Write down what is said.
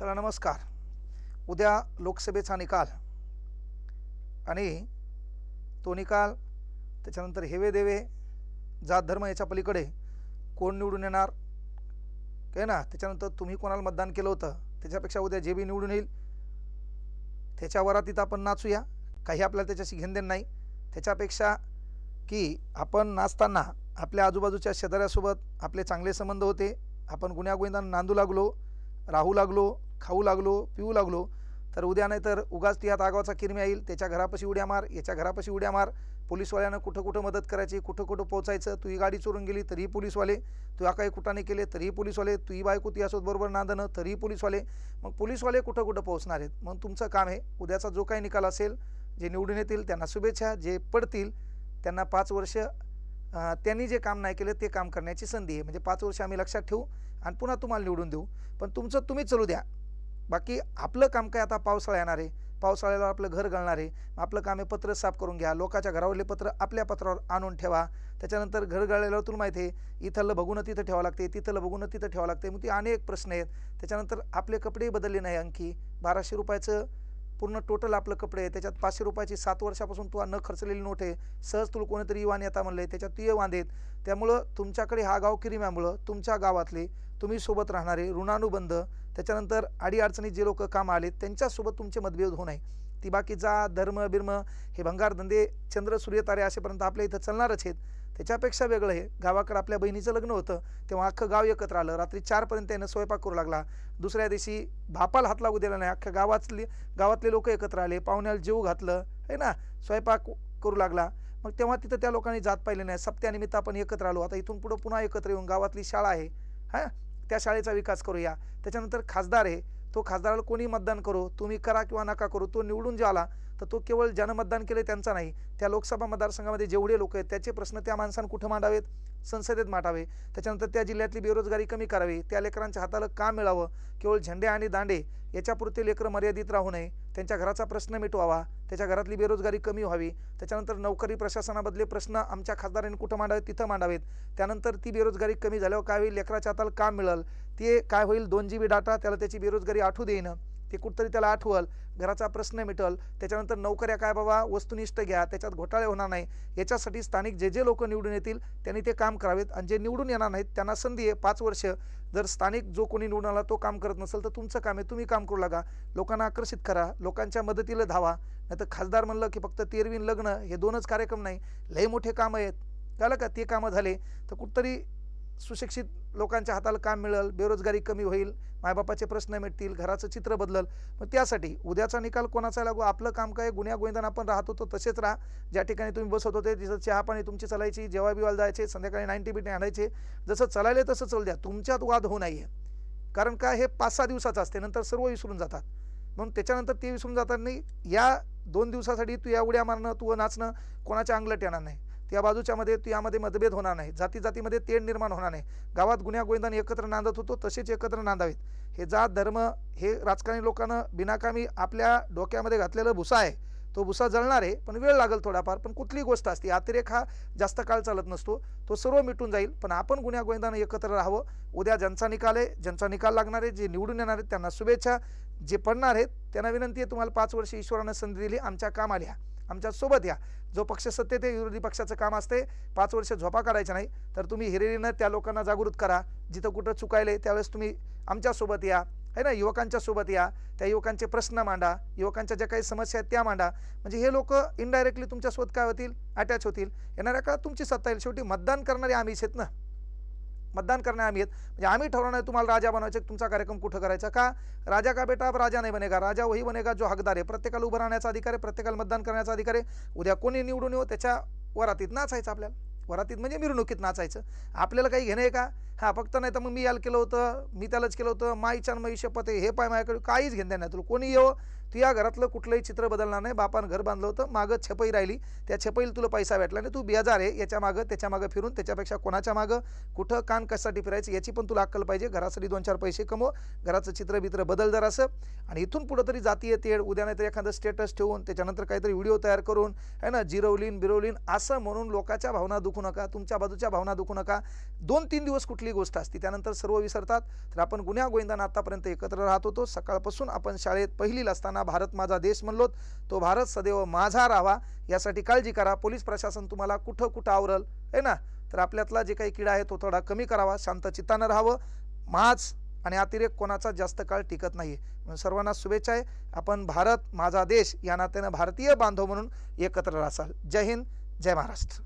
चला नमस्कार. उद्या लोकसभेचा निकाल. आणि तो निकाल त्याच्यानंतर हेवे देवे जात धर्म याच्या पलीकडे कोण निवडून येणार? काय ना त्याच्यानंतर तुम्ही कोणाला मतदान केलं होतं? त्याच्यापेक्षा उद्या जे बी निवडून येईल त्याच्या तिथं आपण नाचूया. काही आपल्याला त्याच्याशी घेणदेण नाही. त्याच्यापेक्षा की आपण नाचताना आपल्या आजूबाजूच्या शेजाऱ्यासोबत आपले चांगले संबंध होते. आपण गुण्यागोविंदांना नांदू लागलो राहू लागलो खाऊ लागलो पिऊ लागलो तर उद्या नाही तर उगाच ती आता आगावाचा किरम्या येईल. त्याच्या घरापाशी उड्या मार याच्या घरापाशी उड्या मार. पोलीसवाल्यानं कुठं कुठं मदत करायची कुठं कुठं पोहोचायचं? तू ही गाडी चोरून गेली तरीही पोलीसवाले. तू या काही कुठाने केले तरीही पोलीसवाले. तू ही बायको तुझ्यासोबत बरोबर नांदणं तरीही पोलीसवाले. मग पोलीसवाले कुठं कुठं पोहोचणार आहेत? मग तुमचं काम आहे उद्याचा जो काही निकाल असेल जे निवडून येतील त्यांना शुभेच्छा. जे पडतील त्यांना पाच वर्ष त्यांनी जे काम नाही केलं ते काम करण्याची संधी आहे. म्हणजे पाच वर्ष आम्ही लक्षात ठेवू आणि पुन्हा तुम्हाला निवडून देऊ. पण तुमचं तुम्ही चालू द्या. बाकी आपलं काम काय आता पावसाळा येणार आहे. पावसाळ्याला आपलं घर गळणार आहे. मग आपलं काम आहे पत्र साफ करून घ्या. लोकांच्या घरावरले पत्र आपल्या पत्रावर आणून ठेवा. त्याच्यानंतर घर गळल्यावर तुला माहिती आहे इथलं बघून तिथं ठेवावं लागते तिथलं बघून तिथं ठेवावं लागते मग ती अनेक प्रश्न आहेत. त्याच्यानंतर आपले कपडे बदलले नाही आणखी बाराशे रुपयाचं पूर्ण टोटल आपलं कपडे आहे. त्याच्यात पाचशे रुपयाची सात वर्षापासून तू न खर्चलेली नोट आहे. सहज तुला कोणीतरी इवान येता म्हणले त्याच्यात तू ये वांदेत त्यामुळं तुमच्याकडे हा गाव किरिम्यामुळं तुमच्या गावातले तुम्ही सोबत राहणारे ऋणानुबंध त्याच्यानंतर अडीअडचणीत जे लोक काम आले त्यांच्यासोबत तुमचे मतभेद होऊ नये. ती बाकी जा धर्म बिर्म हे भंगार धंदे चंद्र सूर्य तारे असेपर्यंत आपल्या इथं चालणारच आहेत. त्याच्यापेक्षा वेगळं आहे गावाकडं आपल्या बहिणीचं लग्न होतं तेव्हा अख्खं गाव एकत्र आलं. रात्री चारपर्यंत यानं स्वयंपाक करू लागला. दुसऱ्या दिवशी भापाला हात लागू दिला नाही. अख्ख्या गावातली गावातले लोक एकत्र आले. पाहुण्याला जेव घातलं. है ना? स्वयंपाक करू लागला. मग तेव्हा तिथं त्या लोकांनी जात पाहिले नाही. सप्त्यानिमित्त आपण एकत्र आलो. आता इथून पुढं पुन्हा एकत्र येऊन गावातली शाळा आहे. हां? त्या शाळेचा विकास करूया. त्याच्यानंतर खासदार आहे. तो खासदाराला कोणी मतदान करू? तुम्ही करा किंवा नका करू? तो निवडून जे आला तर तो केवळ ज्यानं मतदान केले त्यांचा नाही. त्या लोकसभा मतदारसंघामध्ये जेवढे लोक आहेत त्याचे प्रश्न त्या माणसानं कुठं मांडावेत? संसदेत मांडावे. त्याच्यानंतर त्या जिल्ह्यातली बेरोजगारी कमी करावी. त्या लेकरांच्या हाताला काम मिळावं? केवळ झेंडे आणि दांडे याच्यापुरते लेकरं मर्यादित राहू नये. त्यांच्या घराचा प्रश्न मिटवावा. त्याच्या घरातली बेरोजगारी कमी व्हावी. त्याच्यानंतर नोकरी प्रशासनाबदले प्रश्न आमच्या खासदारांनी कुठं मांडावेत? तिथं मांडावेत. त्यानंतर ती बेरोजगारी कमी झाल्यावर काय होईल लेकराच्या हाताला काम मिळेल? ते काय होईल? दोन जी बी डाटा त्याला त्याची बेरोजगारी आठवू देईन. ते कुठतरी त्याला आठवल घराचा प्रश्न मिटल त्याच्यानंतर नोकऱ्या काय बाबा वस्तुनिष्ठ घ्या त्याच्यात घोटाळे होणार नाही. याच्यासाठी स्थानिक जे जे लोक निवडून येतील त्यांनी ते काम करावेत आणि जे निवडून येणार नाहीत त्यांना संधी आहे. पाच वर्ष जर स्थानिक जो कोणी निवडून आला तो काम करत नसेल तर तुमचं काम आहे तुम्ही काम करू लागा. लोकांना आकर्षित करा लोकांच्या मदतीला धावा. नाही तर खासदार म्हणलं की फक्त तेरवीन लग्न हे दोनच कार्यक्रम नाही. लय मोठे कामं आहेत. झालं का? ते कामं झाले. तर कुठतरी सुशिक्षित लोकांच्या हाताला काम मिळेल बेरोजगारी कमी होईल मायबापाचे प्रश्न मिटतील घराचं चित्र बदलल. मग त्यासाठी उद्याचा निकाल कोणाचा लागू? आपलं काम काय? गुन्ह्या गोविंदान आपण राहत होतो तसेच राहा. ज्या ठिकाणी तुम्ही बसत होते तिथं चहा पाणी तुमची चालायची जेव्हा बिवाल जायचे संध्याकाळी नाईन्टी बिटी आणायचे. जसं चालायले तसं चालू द्या. तुमच्यात वाद होऊ नये कारण काय हे पाच सहा दिवसाचं असते. नंतर सर्व विसरून जातात. म्हणून त्याच्यानंतर ते विसरून जातात नाही या दोन दिवसासाठी तू या उड्या मारणं तू नाचणं कोणाच्या अंगलट येणार नाही. त्या बाजूच्यामध्ये तू यामध्ये मतभेद होणार नाही जाती जातीमध्ये तेढ निर्माण होणार नाही. गावात गुन्ह्या गोविंदाने एकत्र नांदत होतो तसेच एकत्र नांदावेत. हे जात धर्म हे राजकारणी लोकांना बिनाकामी आपल्या डोक्यामध्ये घातलेलं भुसा आहे. तो भुसा जळणार आहे पण वेळ लागेल थोडाफार पण कुठली गोष्ट असते. अतिरेक हा जास्त काळ चालत नसतो. तो सर्व मिटून जाईल पण आपण गुन्ह्या गोविंदानं एकत्र राहावं. उद्या ज्यांचा निकाल आहे ज्यांचा निकाल लागणार आहे जे निवडून येणार आहेत त्यांना शुभेच्छा. जे पडणार आहेत त्यांना विनंती आहे तुम्हाला पाच वर्ष ईश्वरानं संधी दिली आमच्या कामाल्या आमच्यासोबत या. जो पक्ष सत्य ते विरोधी पक्षाचं काम असते पाच वर्ष झोपा काढायच्या नाही तर तुम्ही हिरिरीनं त्या लोकांना जागृत करा. जिथं कुठं चुकायले त्यावेळेस तुम्ही आमच्यासोबत या. है ना? युवकांच्या सोबत या. त्या युवकांचे प्रश्न मांडा. युवकांच्या ज्या काही समस्या आहेत त्या मांडा. म्हणजे हे लोक इनडायरेक्टली तुमच्यासोबत काय होतील? अटॅच होतील. येणाऱ्या काळात तुमची सत्ता येईल. शेवटी मतदान करणारे आम्हीच आहेत ना? मतदान करणे आम्ही आहेत. म्हणजे आम्ही ठरवणार तुम्हाला राजा बनवायचे तुमचा कार्यक्रम कुठं करायचा? का राजा का बेटा? राजा नाही बनेगा. राजा वही बनेगा जो हकदार आहे. प्रत्येकाला उभं राहण्याचा अधिकार आहे प्रत्येकाला मतदान करण्याचा अधिकार आहे. उद्या कोणी निवडून येऊ त्याच्या वरातीत नाचायचं आपल्याला. वरातीत म्हणजे मिरवणुकीत नाचायचं. आपल्याला काही घेणं आहे का? हां फक्त नाही तर मग मी याला केलं होतं मी त्यालाच केलं होतं. माईच्या मै शपथ आहे हे पाय माझ्याकडे काहीच घेणं नाही. तुला कोणी येऊ तू या घरातलं कुठलंही चित्र बदलणार नाही. बापानं घर बांधलं होतं. मागं छपई राहिली. त्या छपईला तुला पैसा भेटला नाही. तू बेजार आहे याच्या मागं त्याच्या मागं फिरून त्याच्यापेक्षा कोणाच्या मागं? कुठं कान कशासाठी फिरायचं? याची पण तुला अक्कल पाहिजे. घरासाठी दोन चार पैसे कमव. घराचं चित्र बित्र बदल जर असं. आणि इथून पुढं तरी जातीय तेढ उद्या नाही तर एखादं स्टेटस ठेवून त्याच्यानंतर काहीतरी व्हिडिओ तयार करून है ना जिरवलीन बिरवलीन असं म्हणून लोकांच्या भावना दुखू नका. तुमच्या बाजूच्या भावना दुखू नका. दोन तीन दिवस कुठली गोष्ट असते. त्यानंतर सर्व विसरतात. तर आपण गुन्ह्या गोविंदांना आतापर्यंत एकत्र राहत होतो. सकाळपासून आपण शाळेत पहिलीला असताना भारत माझा देश म्हणलोत तो भारत सदैव माझा राहावा यासाठी काळजी करा. पोलीस प्रशासन तुम्हाला कुठं कुठं आवरल आहे ना? तर आपल्यातला जे काही किडा आहे तो थोडा कमी करावा शांत चित्तानं राहावं. माझ आणि अतिरेक कोणाचा जास्त काळ टिकत नाही म्हणून सर्वांना शुभेच्छा आहे. आपण भारत माझा देश या नात्यानं भारतीय बांधव म्हणून एकत्र राहाल जय हिंद जय महाराष्ट्र.